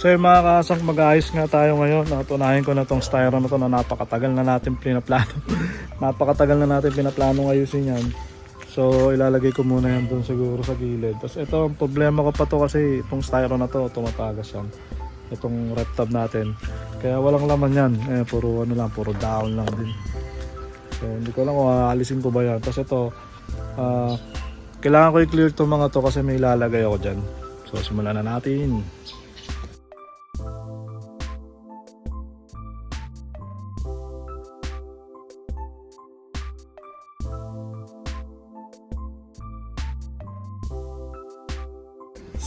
So mga kasang mag-ayos nga tayo ngayon. Natunahin ko na tong styro na to na napakatagal na natin pinaplano. napakatagal na natin pinaplano ayusin yan. So ilalagay ko muna yan doon siguro sa gilid. Tapos ito ang problema ko pa to kasi itong styro na to tumatagas yan. Itong rep tab natin. Kaya walang laman yan. Eh, puro ano lang, puro down lang din. So hindi ko lang kung aalisin ko ba yan. Tapos ito, ah, kailangan ko i-clear itong mga to kasi may ilalagay ako dyan. So simulan na natin.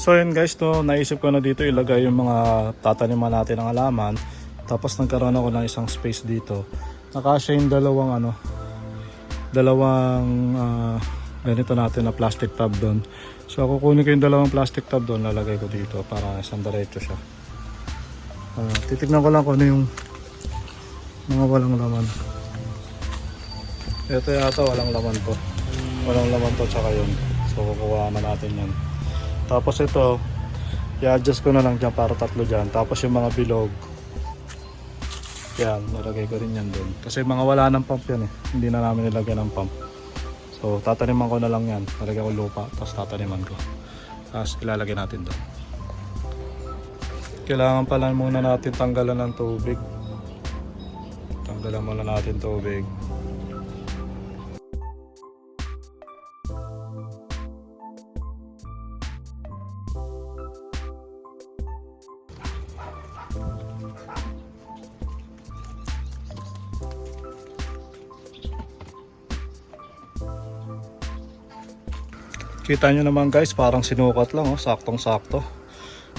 So yun guys, no, naisip ko na dito ilagay yung mga tataniman natin ng halaman. Tapos nagkaroon ako ng isang space dito. Nakasya yung dalawang ano, dalawang ah, ganito natin na plastic tub doon. So kukunin ko yung dalawang plastic tub doon, lalagay ko dito para isang diretso siya. Ah, titignan ko lang kung ano yung mga walang laman. Ito yata walang laman to. Walang laman to tsaka yun. So kukuha na natin yan. Tapos ito, i-adjust ko na lang dyan para tatlo dyan. Tapos yung mga bilog, yan, nalagay ko rin yan doon. Kasi mga wala ng pump yan eh. Hindi na namin nilagyan ng pump. So, tataniman ko na lang yan. Nalagyan ko lupa, tapos tataniman ko. Tapos ilalagay natin doon. Kailangan pala muna natin tanggalan ng tubig. Tanggalan muna natin tubig. Kita nyo naman guys, parang sinukat lang oh, saktong sakto.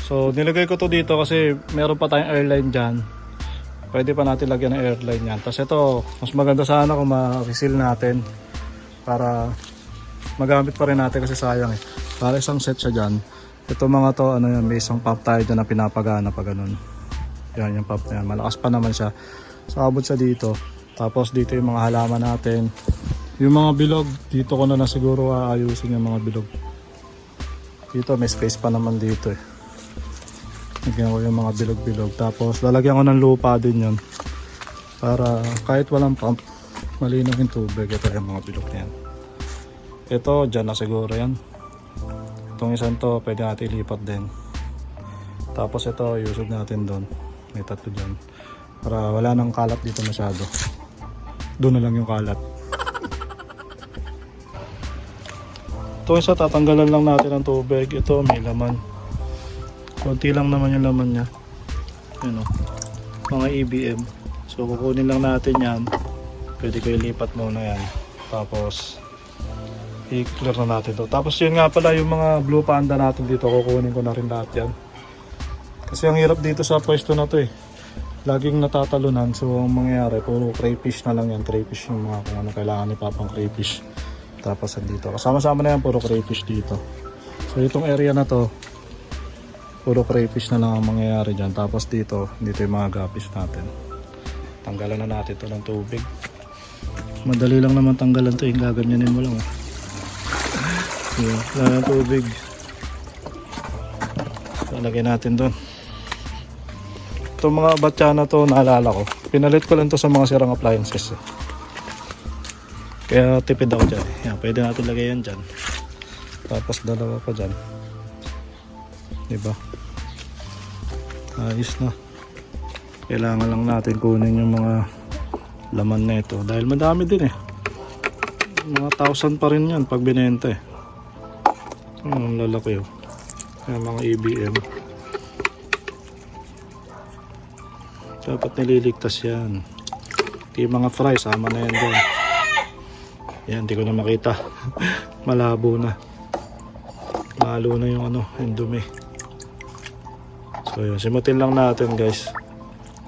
So nilagay ko to dito kasi meron pa tayong airline dyan. Pwede pa natin lagyan ng airline yan. Tapos ito, mas maganda sana kung ma-reseal natin para magamit pa rin natin kasi sayang eh. Para isang set siya dyan. Ito mga to, ano yan, may isang pump tayo dyan na pinapagana pa ganun. Yan yung pump na yan. Malakas pa naman siya. So abot siya dito. Tapos dito yung mga halaman natin. Yung mga bilog, dito ko na na siguro aayusin yung mga bilog. Dito may space pa naman dito eh. Lagyan ko yung mga bilog-bilog. Tapos lalagyan ko ng lupa din yun. Para kahit walang pump, malinaw yung tubig. Ito yung mga bilog na yan. Ito, dyan na siguro yan. Itong isang to, pwede natin ilipat din. Tapos ito, iusog natin doon. May tatlo dyan. Para wala nang kalat dito masyado. Doon na lang yung kalat. Ito isa tatanggalan lang natin ng tubig. Ito may laman. Konti lang naman yung laman niya. Ano, mga EBM. So kukunin lang natin yan. Pwede ko ilipat muna yan. Tapos i-clear na natin to. Tapos yun nga pala yung mga blue panda natin dito. Kukunin ko na rin lahat yan. Kasi ang hirap dito sa pwesto na to eh. Laging natatalunan. So ang mangyayari, puro crayfish na lang yan. Crayfish yung mga kung ano kailangan ni Papang crayfish. Tapos dito. Kasama-sama na yan, puro crayfish dito. So itong area na to, puro crayfish na lang ang mangyayari dyan. Tapos dito, dito yung mga gapis natin. Tanggalan na natin to ng tubig. Madali lang naman tanggalan to, yung gaganyanin mo lang. Oh. Yeah, wala tubig. So, lagay natin doon. Itong mga batya na to, naalala ko. Pinalit ko lang to sa mga sirang appliances. Eh. Kaya tipid ako dyan. Yan, pwede natin lagay yan dyan. Tapos dalawa pa dyan. Diba? Ayos na. Kailangan lang natin kunin yung mga laman na ito. Dahil madami din eh. Mga thousand pa rin yan pag binenta eh. Ang lalaki oh. Kaya mga EBM. Dapat nililigtas yan. Yung mga fry, sama na yan doon. Yan, hindi ko na makita. Malabo na. Malo na yung ano, yung dumi. So yun, simutin lang natin guys.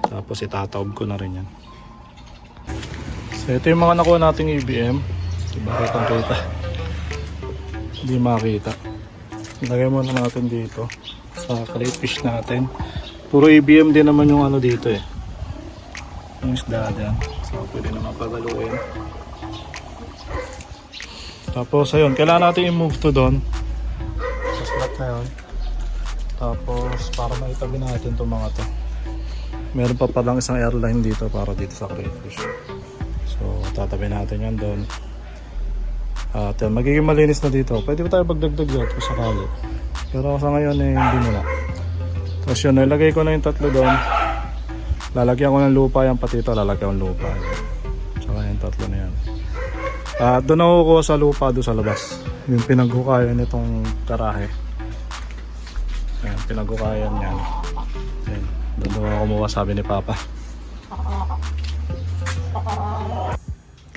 Tapos itataob ko na rin yan. So ito yung mga nakuha nating EBM. Diba kitang kita. Hindi makita. Lagay muna natin dito. Sa crayfish natin. Puro EBM din naman yung ano dito eh. Yung isda dyan. So pwede naman pagaluin. Tapos ayun, kailangan natin i-move to doon. Sa slot na yun. Tapos para maitabi natin itong mga to. Meron pa palang isang airline dito para dito sa crayfish. So tatabi natin yan doon. At yan, magiging malinis na dito. Pwede pa tayo magdagdag dyan kung sakali. Pero sa ngayon eh, hindi muna. Tapos yun, nilagay ko na yung tatlo doon. Lalagyan ko ng lupa yan, pati ito lalagyan ng lupa. Tsaka yung tatlo na yan. At doon ako kukuha sa lupa doon sa labas. Yung pinaghukayan nitong garahe. Ayan, pinaghukayan yan. Ayan, doon ako kumuha sabi ni Papa.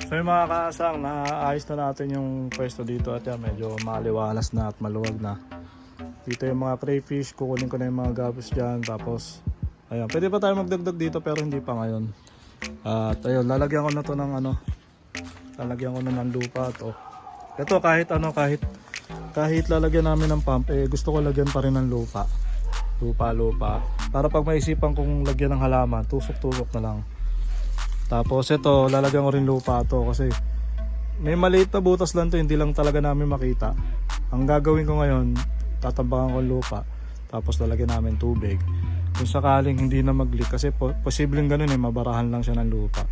So yung mga kaasang, naayos na natin yung pwesto dito at yan, medyo maliwalas na at maluwag na. Dito yung mga crayfish, kukunin ko na yung mga gabos dyan, tapos ayun, pwede pa tayo magdagdag dito pero hindi pa ngayon. At ayun, lalagyan ko na to ng ano, lalagyan ko na ng lupa to. Ito kahit ano, kahit kahit lalagyan namin ng pump, eh gusto ko lagyan pa rin ng lupa. Lupa, lupa. Para pag maisipan kong lagyan ng halaman, tusok-tusok na lang. Tapos ito, lalagyan ko rin lupa to kasi may maliit na butas lang to, hindi lang talaga namin makita. Ang gagawin ko ngayon, tatambakan ko lupa, tapos lalagyan namin tubig. Kung sakaling hindi na mag-leak, kasi po, posibleng ganun eh, mabarahan lang siya ng lupa.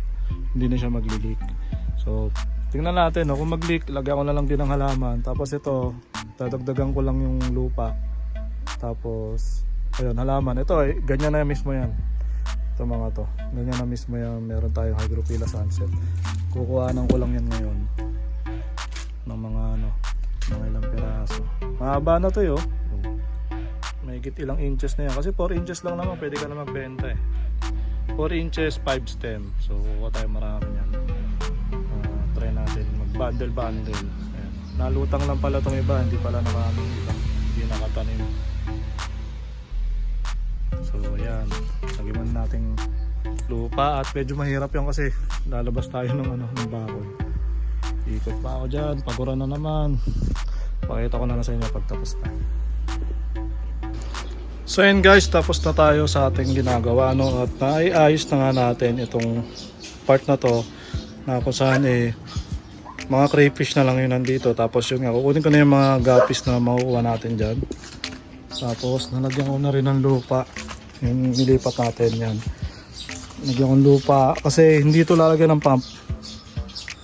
Hindi na siya magli-leak. So, tingnan natin, no? kung mag-leak, lagyan ko na lang din ng halaman. Tapos ito, dadagdagan ko lang yung lupa. Tapos, ayun, halaman. Ito, eh, ganyan na mismo yan. Ito mga to. Ganyan na mismo yan. Meron tayong hydropila sunset. Kukuhanan ko lang yan ngayon. Ng mga ano mga ilang piraso. Mahaba na to yo may ilang inches na yan. Kasi 4 inches lang naman. Pwede ka na magbenta eh. 4 inches 5 stem. So kukuha tayo marami yan natin mag bundle bundle Ayan. nalutang lang pala tong iba hindi pala naka hindi nakatanim So ayan, lagyan natin lupa at medyo mahirap yan kasi lalabas tayo ng ano ng bakod. Ikot pa ako diyan, pagura na naman. Pakita ko na lang sa inyo pagtapos na. So ayan guys, tapos na tayo sa ating ginagawa no at naiayos na nga natin itong part na to na kung saan eh mga crayfish na lang yun nandito tapos yung nga kukunin ko na yung mga gapis na makukuha natin dyan tapos nalagyan ko na rin ng lupa yung nilipat natin yan. Nalagyan ko ng lupa kasi hindi ito lalagyan ng pump.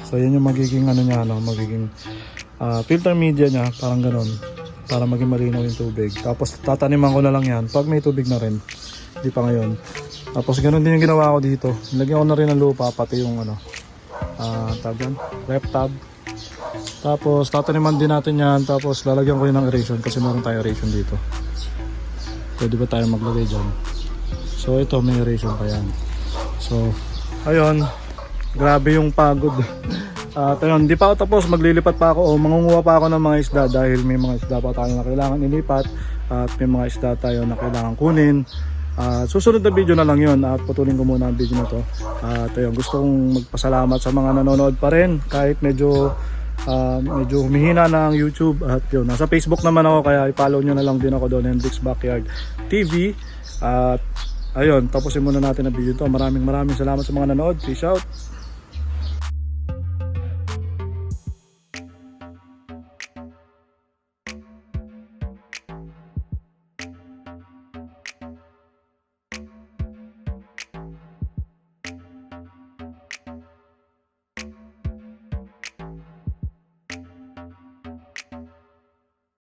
So yan yung magiging ano niya, no? magiging ah, filter media niya, parang ganon. Para maging malinaw yung tubig. Tapos tataniman ko na lang yan pag may tubig na rin. Hindi pa ngayon. Tapos ganun din yung ginawa ko dito. Nilagyan ko na rin ng lupa pati yung ano, ah tawag yan, rep tab. Tapos tataniman din natin yan. Tapos lalagyan ko yun ng aeration kasi meron tayo aeration dito. Pwede ba tayo maglagay dyan? So ito may aeration pa yan. So ayun, grabe yung pagod. At ayun, hindi pa ako tapos, maglilipat pa ako o mangunguha pa ako ng mga isda dahil may mga isda pa tayo na kailangan ilipat at may mga isda tayo na kailangan kunin. At susunod na video na lang yun at putulin ko muna ang video na to. At ayun, gusto kong magpasalamat sa mga nanonood pa rin kahit medyo ah, medyo humihina na ang YouTube. At yun, nasa Facebook naman ako kaya i-follow nyo na lang din ako doon Hendrix Backyard TV at ayun, tapusin muna natin ang video to. Maraming maraming salamat sa mga nanood. Peace out